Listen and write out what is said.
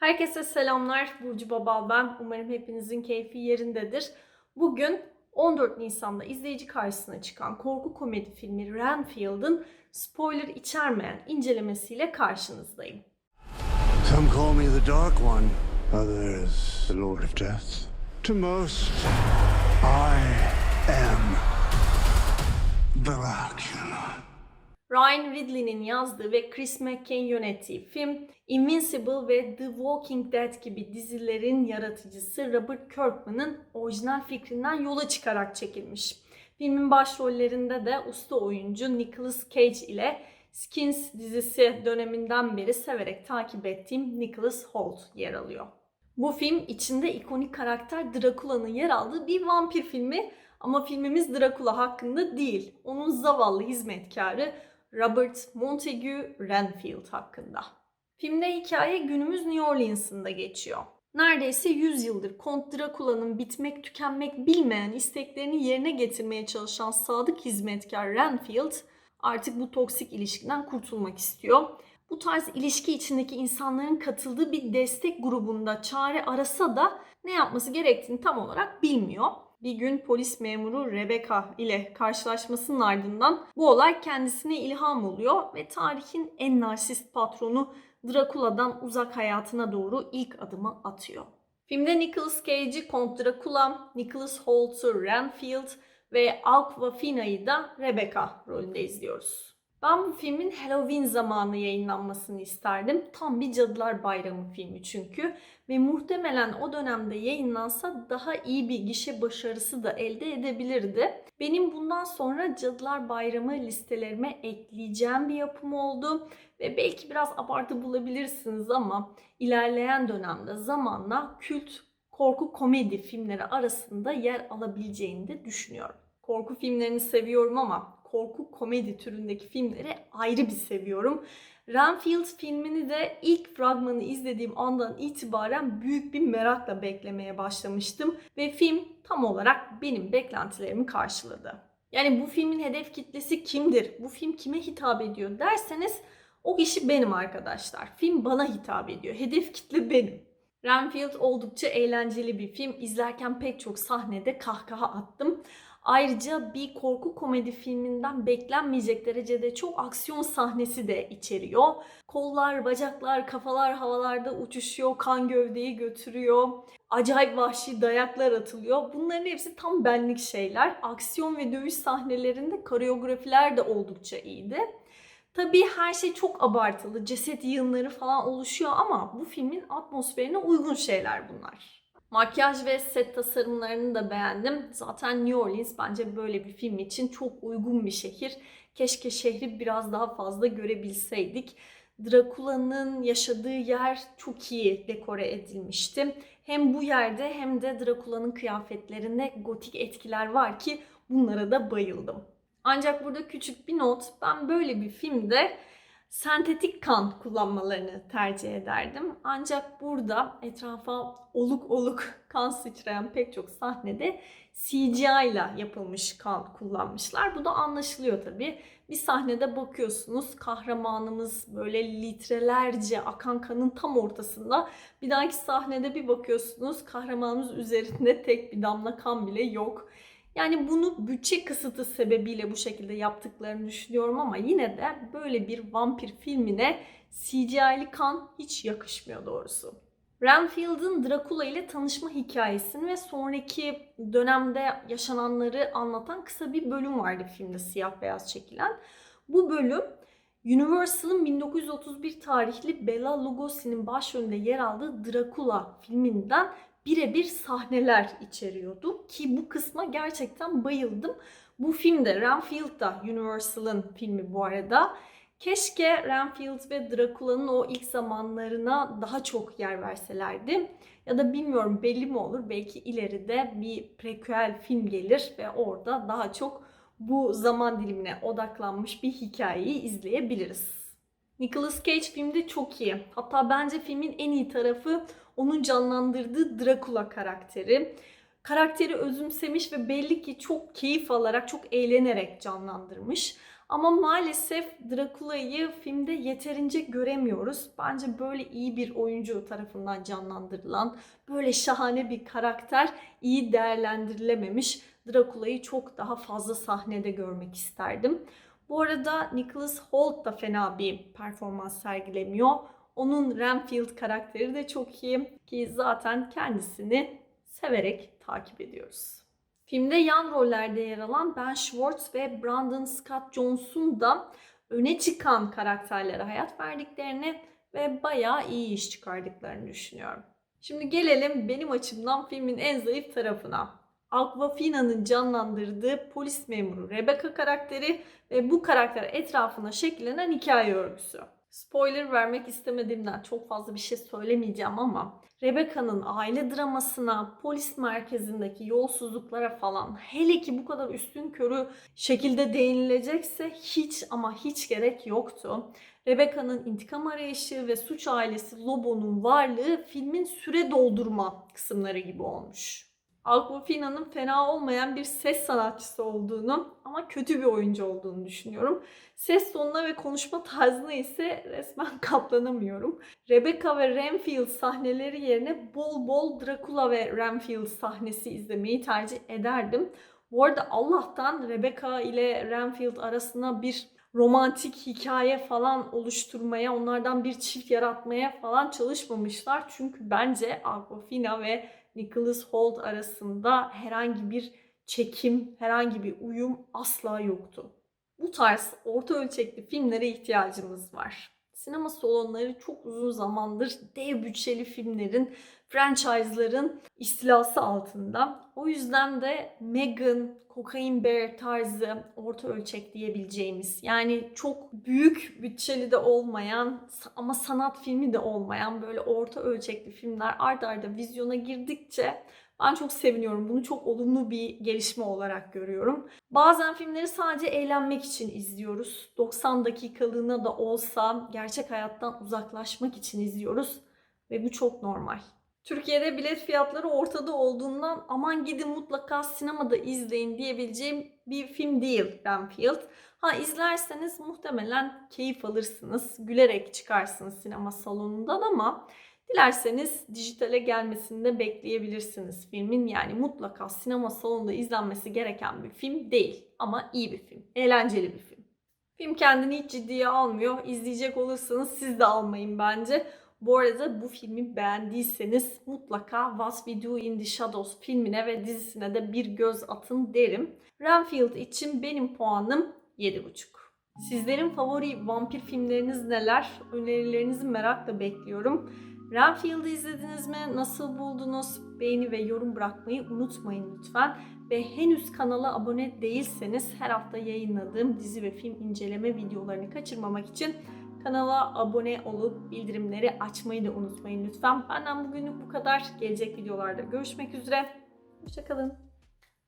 Herkese selamlar. Burcu Babal ben. Umarım hepinizin keyfi yerindedir. Bugün 14 Nisan'da izleyici karşısına çıkan korku komedi filmi Renfield'ın spoiler içermeyen incelemesiyle karşınızdayım. Some call me the Dark One, others the Lord of Death. To most, I am Dracula. Ryan Ridley'nin yazdığı ve Chris McKay yönettiği film, Invincible ve The Walking Dead gibi dizilerin yaratıcısı Robert Kirkman'ın orijinal fikrinden yola çıkarak çekilmiş. Filmin başrollerinde de usta oyuncu Nicolas Cage ile Skins dizisi döneminden beri severek takip ettiğim Nicholas Hoult yer alıyor. Bu film içinde ikonik karakter Dracula'nın yer aldığı bir vampir filmi ama filmimiz Dracula hakkında değil. Onun zavallı hizmetkarı Robert Montague Renfield hakkında. Filmde hikaye günümüz New Orleans'ında geçiyor. Neredeyse 100 yıldır Kont Dracula'nın bitmek tükenmek bilmeyen isteklerini yerine getirmeye çalışan sadık hizmetkar Renfield artık bu toksik ilişkiden kurtulmak istiyor. Bu tarz ilişki içindeki insanların katıldığı bir destek grubunda çare arasa da ne yapması gerektiğini tam olarak bilmiyor. Bir gün polis memuru Rebecca ile karşılaşmasının ardından bu olay kendisine ilham oluyor ve tarihin en narsist patronu Dracula'dan uzak hayatına doğru ilk adımı atıyor. Filmde Nicolas Cage'i Kont Dracula, Nicholas Holt'u Renfield ve Awkwafina'yı da Rebecca rolünde izliyoruz. Ben bu filmin Halloween zamanı yayınlanmasını isterdim. Tam bir Cadılar Bayramı filmi çünkü. Ve muhtemelen o dönemde yayınlansa daha iyi bir gişe başarısı da elde edebilirdi. Benim bundan sonra Cadılar Bayramı listelerime ekleyeceğim bir yapım oldu. Ve belki biraz abartı bulabilirsiniz ama ilerleyen dönemde zamanla kült korku komedi filmleri arasında yer alabileceğini de düşünüyorum. Korku filmlerini seviyorum ama korku komedi türündeki filmleri ayrı bir seviyorum. Renfield filmini de ilk fragmanı izlediğim andan itibaren büyük bir merakla beklemeye başlamıştım ve film tam olarak benim beklentilerimi karşıladı. Yani bu filmin hedef kitlesi kimdir? Bu film kime hitap ediyor derseniz o kişi benim arkadaşlar. Film bana hitap ediyor. Hedef kitle benim. Renfield oldukça eğlenceli bir film. İzlerken pek çok sahnede kahkaha attım. Ayrıca bir korku komedi filminden beklenmeyecek derecede çok aksiyon sahnesi de içeriyor. Kollar, bacaklar, kafalar havalarda uçuşuyor, kan gövdeyi götürüyor. Acayip vahşi dayaklar atılıyor. Bunların hepsi tam benlik şeyler. Aksiyon ve dövüş sahnelerinde koreografiler de oldukça iyiydi. Tabii her şey çok abartılı, ceset yığınları falan oluşuyor ama bu filmin atmosferine uygun şeyler bunlar. Makyaj ve set tasarımlarını da beğendim. Zaten New Orleans bence böyle bir film için çok uygun bir şehir. Keşke şehri biraz daha fazla görebilseydik. Dracula'nın yaşadığı yer çok iyi dekore edilmişti. Hem bu yerde hem de Dracula'nın kıyafetlerinde gotik etkiler var ki bunlara da bayıldım. Ancak burada küçük bir not. Ben böyle bir filmde sentetik kan kullanmalarını tercih ederdim. Ancak burada etrafa oluk oluk kan sıçrayan pek çok sahnede CGI ile yapılmış kan kullanmışlar. Bu da anlaşılıyor tabii. Bir sahnede bakıyorsunuz kahramanımız böyle litrelerce akan kanın tam ortasında. Bir dahaki sahnede bir bakıyorsunuz kahramanımız üzerinde tek bir damla kan bile yok. Yani bunu bütçe kısıtı sebebiyle bu şekilde yaptıklarını düşünüyorum ama yine de böyle bir vampir filmine CGI'li kan hiç yakışmıyor doğrusu. Renfield'ın Dracula ile tanışma hikayesini ve sonraki dönemde yaşananları anlatan kısa bir bölüm vardı filmde siyah beyaz çekilen. Bu bölüm Universal'ın 1931 tarihli Bela Lugosi'nin başrolünde yer aldığı Dracula filminden birebir sahneler içeriyordu ki bu kısma gerçekten bayıldım. Bu filmde Renfield da Universal'ın filmi bu arada. Keşke Renfield ve Dracula'nın o ilk zamanlarına daha çok yer verselerdi. Ya da bilmiyorum belli mi olur belki ileride bir prequel film gelir ve orada daha çok bu zaman dilimine odaklanmış bir hikayeyi izleyebiliriz. Nicolas Cage filmde çok iyi. Hatta bence filmin en iyi tarafı onun canlandırdığı Dracula karakteri. Karakteri özümsemiş ve belli ki çok keyif alarak, çok eğlenerek canlandırmış. Ama maalesef Drakula'yı filmde yeterince göremiyoruz. Bence böyle iyi bir oyuncu tarafından canlandırılan, böyle şahane bir karakter iyi değerlendirilememiş. Drakula'yı çok daha fazla sahnede görmek isterdim. Bu arada Nicholas Hoult da fena bir performans sergilemiyor. Onun Renfield karakteri de çok iyi ki zaten kendisini severek takip ediyoruz. Filmde yan rollerde yer alan Ben Schwartz ve Brandon Scott Jones'un da öne çıkan karakterlere hayat verdiklerini ve bayağı iyi iş çıkardıklarını düşünüyorum. Şimdi gelelim benim açımdan filmin en zayıf tarafına. Aquafina'nın canlandırdığı polis memuru Rebecca karakteri ve bu karakter etrafına şekillenen hikaye örgüsü. Spoiler vermek istemediğimden çok fazla bir şey söylemeyeceğim ama Rebecca'nın aile dramasına, polis merkezindeki yolsuzluklara falan hele ki bu kadar üstün körü şekilde değinilecekse hiç ama hiç gerek yoktu. Rebecca'nın intikam arayışı ve suç ailesi Lobo'nun varlığı filmin süre doldurma kısımları gibi olmuş. Aquafina'nın fena olmayan bir ses sanatçısı olduğunu ama kötü bir oyuncu olduğunu düşünüyorum. Ses tonuna ve konuşma tarzına ise resmen katlanamıyorum. Rebecca ve Renfield sahneleri yerine bol bol Dracula ve Renfield sahnesi izlemeyi tercih ederdim. Bu arada Allah'tan Rebecca ile Renfield arasına bir romantik hikaye falan oluşturmaya, onlardan bir çift yaratmaya falan çalışmamışlar. Çünkü bence Aquafina ve Nicholas Hoult arasında herhangi bir çekim, herhangi bir uyum asla yoktu. Bu tarz orta ölçekli filmlere ihtiyacımız var. Sinema salonları çok uzun zamandır dev bütçeli filmlerin, franchise'ların istilası altında. O yüzden de Megan, Cocaine Bear tarzı orta ölçek diyebileceğimiz yani çok büyük bütçeli de olmayan ama sanat filmi de olmayan böyle orta ölçekli filmler art arda vizyona girdikçe ben çok seviniyorum. Bunu çok olumlu bir gelişme olarak görüyorum. Bazen filmleri sadece eğlenmek için izliyoruz. 90 dakikalığına da olsa gerçek hayattan uzaklaşmak için izliyoruz ve bu çok normal. Türkiye'de bilet fiyatları ortada olduğundan aman gidin mutlaka sinemada izleyin diyebileceğim bir film değil Renfield. Ha izlerseniz muhtemelen keyif alırsınız, gülerek çıkarsınız sinema salonundan ama dilerseniz dijitale gelmesini de bekleyebilirsiniz filmin. Yani mutlaka sinema salonunda izlenmesi gereken bir film değil ama iyi bir film, eğlenceli bir film. Film kendini hiç ciddiye almıyor. İzleyecek olursanız siz de almayın bence. Bu arada bu filmi beğendiyseniz mutlaka What We Do in the Shadows filmine ve dizisine de bir göz atın derim. Renfield için benim puanım 7,5. Sizlerin favori vampir filmleriniz neler? Önerilerinizi merakla bekliyorum. Renfield'ı izlediniz mi? Nasıl buldunuz? Beğeni ve yorum bırakmayı unutmayın lütfen. Ve henüz kanala abone değilseniz her hafta yayınladığım dizi ve film inceleme videolarını kaçırmamak için Kanala abone olup bildirimleri açmayı da unutmayın lütfen. Benden bugünlük bu kadar. Gelecek videolarda görüşmek üzere. Hoşçakalın.